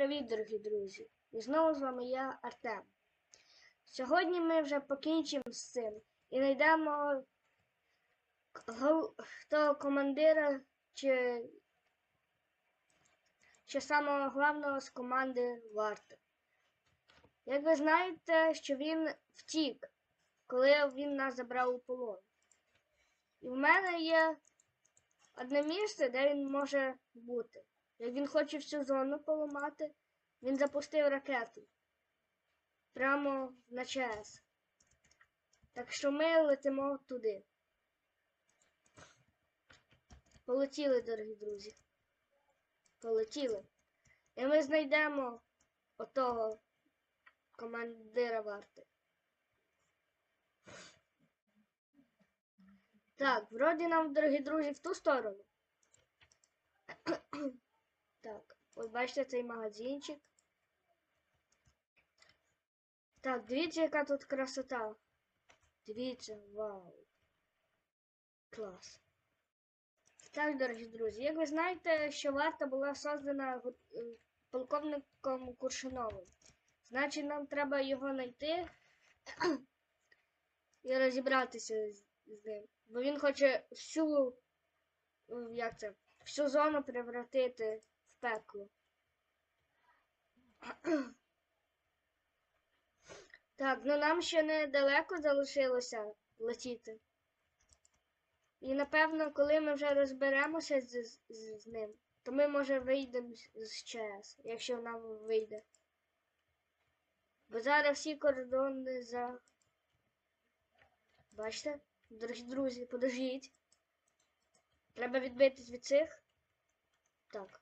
привіт, дорогі друзі! І знову з вами я, Артем. Сьогодні ми вже покінчимо з цим і знайдемо хто командира чи, чи самого головного з команди варти. Як ви знаєте, що він втік, коли він нас забрав у полон. І в мене є одне місце, де він може бути. Як він хоче всю зону поламати, він запустив ракету прямо на ЧАЕС. Так що ми летимо туди. Полетіли, дорогі друзі. Полетіли. І ми знайдемо отого командира варти. Так, вроді нам, дорогі друзі, в ту сторону. Так, от бачите цей магазинчик. Так, дивіться, яка тут красота. Дивіться, вау. Клас. Так, дорогі друзі, як ви знаєте, що варта була создана е, полковником Куршиновим. Значить, нам треба його знайти і розібратися з, ним. Бо він хоче всю, е, як це, всю зону превратити пекло. Так, ну нам ще недалеко залишилося летіти. І напевно, коли ми вже розберемося з, з, з ним, то ми, може, вийдемо з- ЧАЕС, якщо нам вийде. Бо зараз всі кордони за. Бачите? Дорогі друзі, подождіть. Треба відбитись від цих. Так.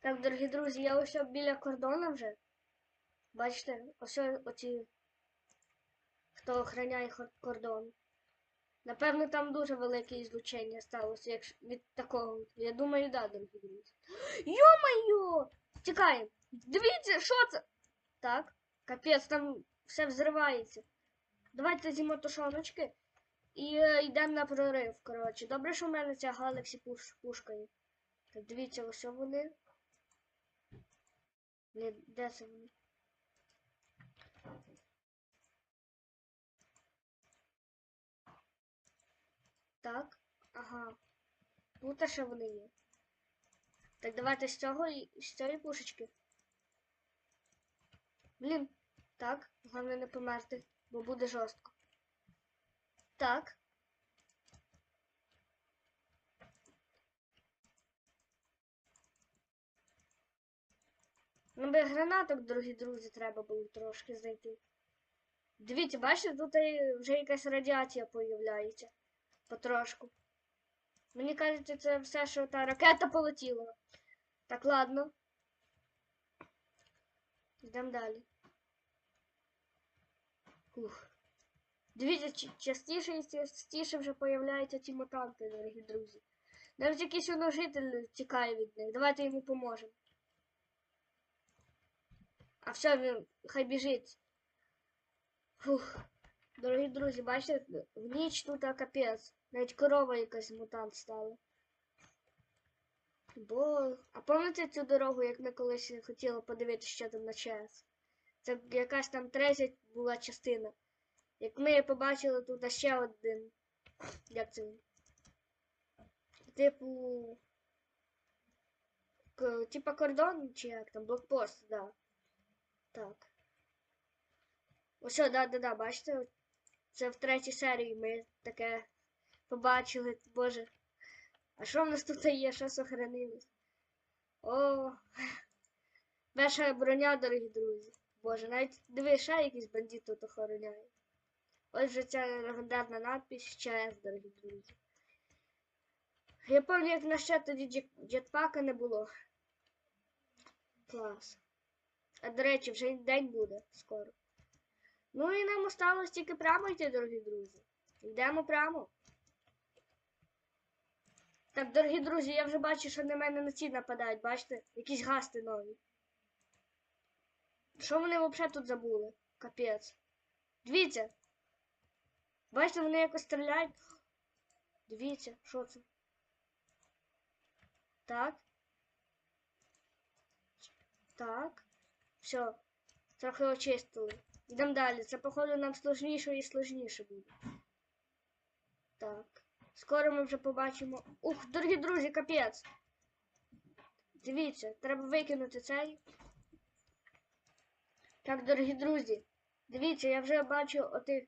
Так, дорогі друзі, я ось біля кордону вже. Бачите, ось оці, хто охороняє кордон. Напевно, там дуже велике ізлучення сталося, якщо від такого. Я думаю, да, дорогі друзі. Йо-моє! Тікаємо! Дивіться, що це? Так, капець, там все взривається. Давайте зімо тушоночки і е, йдемо на прорив. Коротше, добре, що в мене ця Galaxy пуш, пушка. Так, дивіться, ось вони. Не, де? Так, ага. Тут ще вони є. Так, давайте з цього і з цієї пушечки. Блін, так, головне не померти, бо буде жорстко. Так. Ну, би гранаток, дорогі друзі, треба було трошки знайти. Дивіться, бачите, тут вже якась радіація появляється. Потрошку. Мені кажеться, це все, що та ракета полетіла. Так, ладно. Йдемо далі. Ух. Дивіться, частіше і частіше вже появляються ці мутанти, дорогі друзі. Навіть якийсь воно житель тікає від них. Давайте йому поможемо. А все, хай біжить. Фух. Дорогі друзі, бачите, в ніч тут капець. Навіть корова якась мутант стала. Бо. А пам'ятаєте цю дорогу, як ми колись хотіли подивитися, що там на час? Це якась там третя була частина. Як ми побачили тут ще один. Як це? Типу. Типа кордон, чи як там, блокпост, да. Так. Ось, да, да, да, бачите? Це в третій серії ми таке побачили. Боже. А що в нас тут є? Що сохранилось? О, перша броня, дорогі друзі. Боже, навіть диви, ще якийсь бандит тут охороняє. Ось же ця легендарна надпись ЧАЕС, дорогі друзі. Я пам'ятаю, як на ще тоді джетпака не було. Клас. А до речі, вже день буде скоро. Ну і нам осталось тільки прямо йти, дорогі друзі. Йдемо прямо. Так, дорогі друзі, я вже бачу, що на мене на ці нападають, бачите? Якісь гасти нові. Що вони взагалі тут забули? Капець. Дивіться. Бачите, вони якось стріляють. Дивіться, що це? Так. Так. Все. Трохи очистили. Йдемо далі. Це, походу, нам сложніше і сложніше буде. Так. Скоро ми вже побачимо. Ух, дорогі друзі, капець. Дивіться, треба викинути цей. Так, дорогі друзі. Дивіться, я вже бачу отих,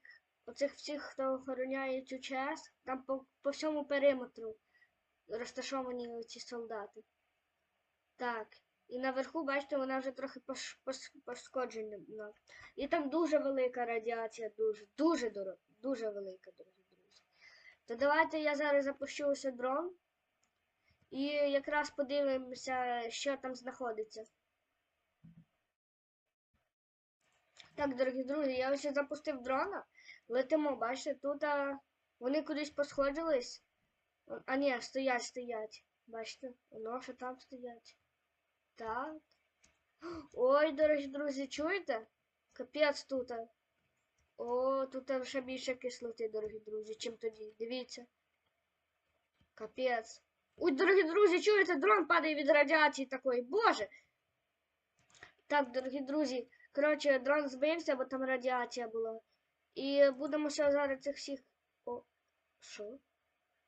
оцих всіх, хто охороняє цю ЧАЕС. Там по, по всьому периметру розташовані ці солдати. Так. І наверху, бачите, вона вже трохи пош, пош, пошкоджена. І там дуже велика радіація, дуже, дуже дуже велика, дорогі друзі. То давайте я зараз запущу ось дрон. І якраз подивимося, що там знаходиться. Так, дорогі друзі, я ось запустив дрона. Летимо, бачите, тут а, вони кудись посходились. А ні, стоять, стоять. Бачите, воно що там стоять. Так. Ой, дорогі друзі, чуєте? Капець тут. О, тут ще більше кислоти, дорогі друзі, чим тоді. Дивіться. Капець. Ой, дорогі друзі, чуєте, дрон падає від радіації такої. Боже. Так, дорогі друзі, коротше, дрон збився, бо там радіація була. І будемо ще зараз цих всіх. О, що?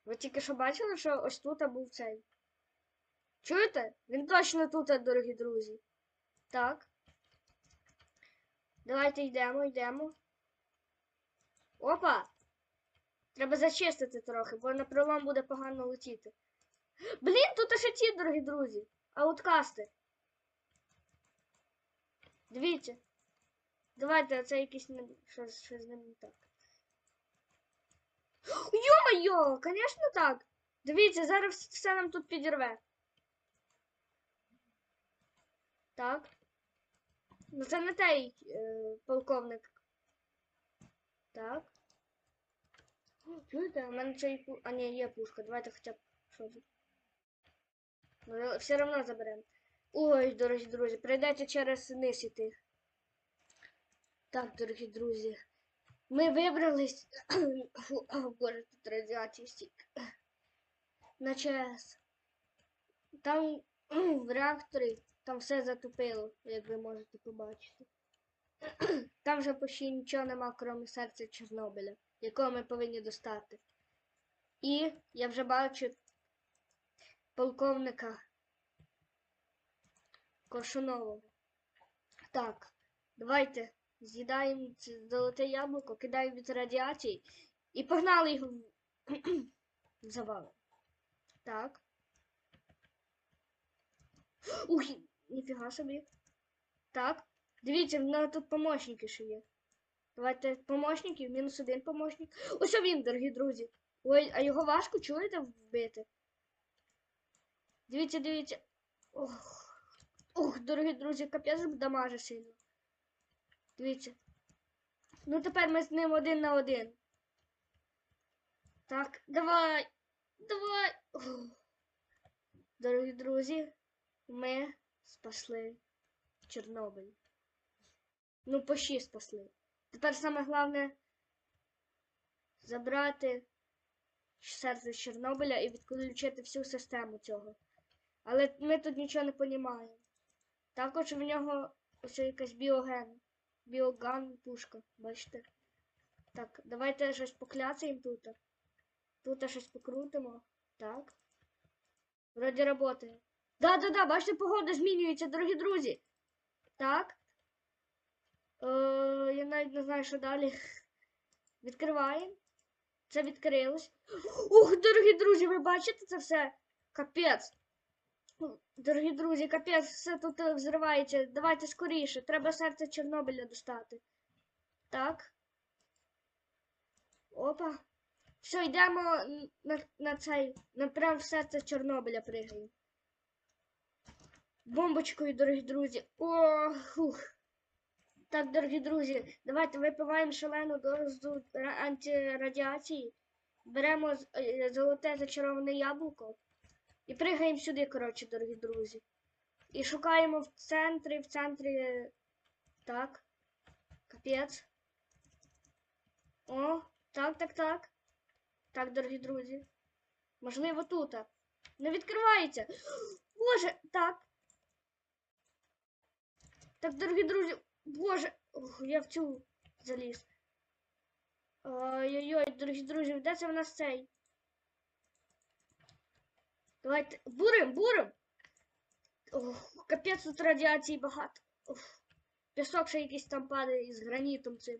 Ви тільки що бачили, що ось тут був цей. Чуєте? Він точно тут, дорогі друзі. Так. Давайте йдемо, йдемо. Опа! Треба зачистити трохи, бо на пролом буде погано летіти. Блін, тут ще ті, дорогі друзі. Ауткасти. Дивіться. Давайте, це якийсь не... щось, щось не так. Йо-моє, звісно так. Дивіться, зараз все нам тут підірве. Так. Ну це не той е, полковник. Так. О, Чуєте, у мене ще й пу... А ні, є пушка. Давайте хоча б що. Ну, все одно заберемо. Ой, дорогі друзі, прийдеться через низ іти. Так, дорогі друзі. Ми вибрались. Фу, О, боже, тут радіації стільки. На ЧАЕС. Там в реакторі там все затопило, як ви можете побачити. Там вже почти нічого нема, крім серця Чорнобиля, якого ми повинні достати. І я вже бачу полковника Коршунового. Так, давайте з'їдаємо це золоте яблуко, кидаємо від радіації і погнали його в в завал. Так. Ух, ніфіга собі. Так. Дивіться, в мене тут помощники ще є. Давайте помощників, мінус один помощник. Ось він, дорогі друзі. Ой, а його важко чуєте вбити? Дивіться, дивіться. Ох. Ух, дорогі друзі, капець дамаже сильно. Дивіться. Ну тепер ми з ним один на один. Так, давай. Давай. Ух. Дорогі друзі, ми спасли Чорнобиль. Ну, почти спасли. Тепер саме головне забрати серце Чорнобиля і відключити всю систему цього. Але ми тут нічого не понімаємо. Також в нього ось якась біоген. Біоган пушка, бачите? Так, давайте щось покляцаємо тут. Тут щось покрутимо. Так. Вроді работає. Да-да-да, бачите, погода змінюється, дорогі друзі. Так. Е, я навіть не знаю, що далі. Відкриваємо. Це відкрилось. Ух, дорогі друзі, ви бачите це все? Капець. Дорогі друзі, капець, все тут е, взривається. Давайте скоріше. Треба серце Чорнобиля достати. Так. Опа. Все, йдемо на, на цей. На прям в серце Чорнобиля пригаємо. Бомбочкою, дорогі друзі. О, хух. Так, дорогі друзі, давайте випиваємо шалену дозу антирадіації. Беремо е, золоте зачароване яблуко. І пригаємо сюди, коротше, дорогі друзі. І шукаємо в центрі, в центрі. Так. Капець. О, так, так, так. Так, дорогі друзі. Можливо, тут. Не відкривається. Боже, так. Так, дорогі друзі, боже, ох, я в цю заліз. Ой-ой-ой, дорогі друзі, де це в нас цей? Давайте. Бурим, бурим! Ох, капець тут радіації багато. Ох, пісок ще якийсь там падає із гранітом цим.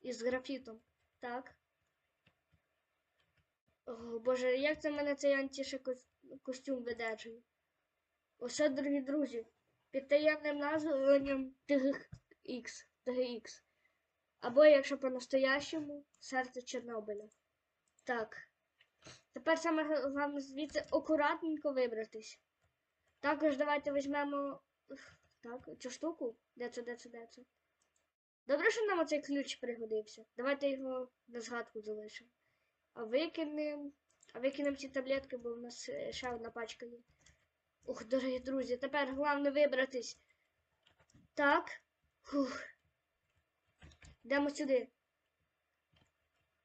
Із графітом. Так. О, Боже, як це мене цей антише костюм видержує? Оце, дорогі друзі, під таємним названням TGX. TGX. Або, якщо по-настоящому, серце Чорнобиля. Так. Тепер саме головне звідси акуратненько вибратись. Також давайте візьмемо. Так, цю штуку. Де це, де це, де це? Добре, що нам оцей ключ пригодився. Давайте його на згадку залишимо. А викинемо. А викинемо ці таблетки, бо в нас е, ще одна пачка є. Ух, дорогі друзі, тепер головне вибратись. Так. Фух. Йдемо сюди.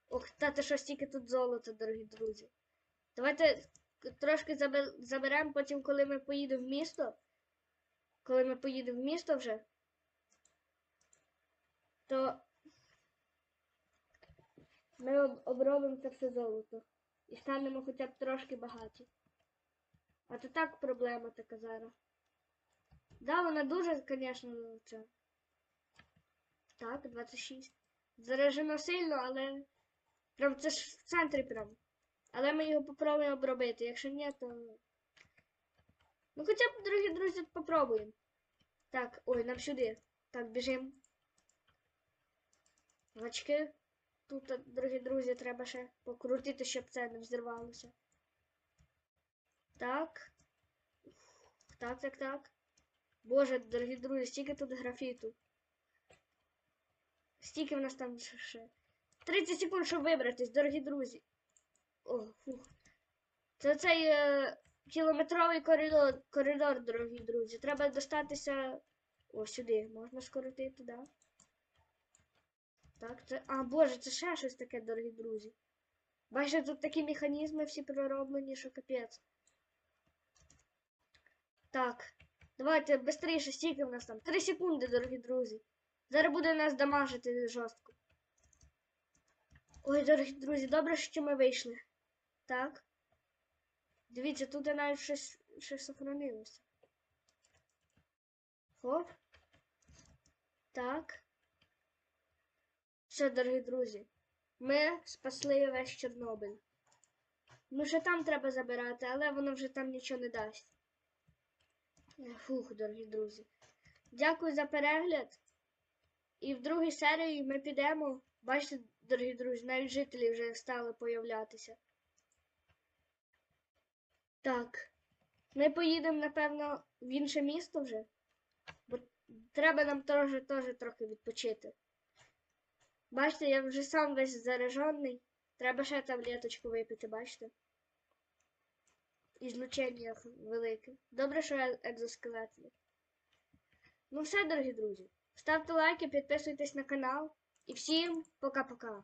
Ох, та ти що стільки тут золота, дорогі друзі. Давайте трошки заберемо потім, коли ми поїдемо в місто. Коли ми поїдемо в місто вже, то ми об- обробимо це все золото. І станемо хоча б трошки багаті. А то так проблема така зараз. Да, вона дуже, звісно, це. Так, 26. Заражено сильно, але. Прям це ж в центрі прям. Але ми його попробуємо обробити. Якщо ні, то. Ну хоча б, дорогі друзі, попробуємо. Так, ой, нам сюди. Так, біжимо. Гачки. Тут, дорогі друзі, треба ще покрутити, щоб це не взірвалося. Так. Так, так, так. Боже, дорогі друзі, стільки тут графіту. Стільки в нас там ще. 30 секунд, щоб вибратись, дорогі друзі. О, фух. Це цей е, кілометровий коридор, коридор, дорогі друзі. Треба достатися. О, сюди. Можна скоротити, да? Так, це. А, боже, це ще щось таке, дорогі друзі. Бачите, тут такі механізми всі пророблені, що капець. Так. Давайте швидше, стільки в нас там. 3 секунди, дорогі друзі. Зараз буде нас дамажити жорстко. Ой, дорогі друзі, добре, що ми вийшли. Так. Дивіться, тут навіть щось, щось сохранилося. Хоп. Так. Все, дорогі друзі. Ми спасли весь Чорнобиль. Ну, ще там треба забирати, але воно вже там нічого не дасть. Фух, дорогі друзі. Дякую за перегляд. І в другій серії ми підемо. Бачите, дорогі друзі, навіть жителі вже стали появлятися. Так. Ми поїдемо, напевно, в інше місто вже. Бо треба нам теж, теж трохи відпочити. Бачите, я вже сам весь заражений. Треба ще таблеточку випити, бачите? І злучення велике. Добре, що екзоскелети. Ну все, дорогі друзі. Ставте лайки, підписуйтесь на канал. І всім пока-пока.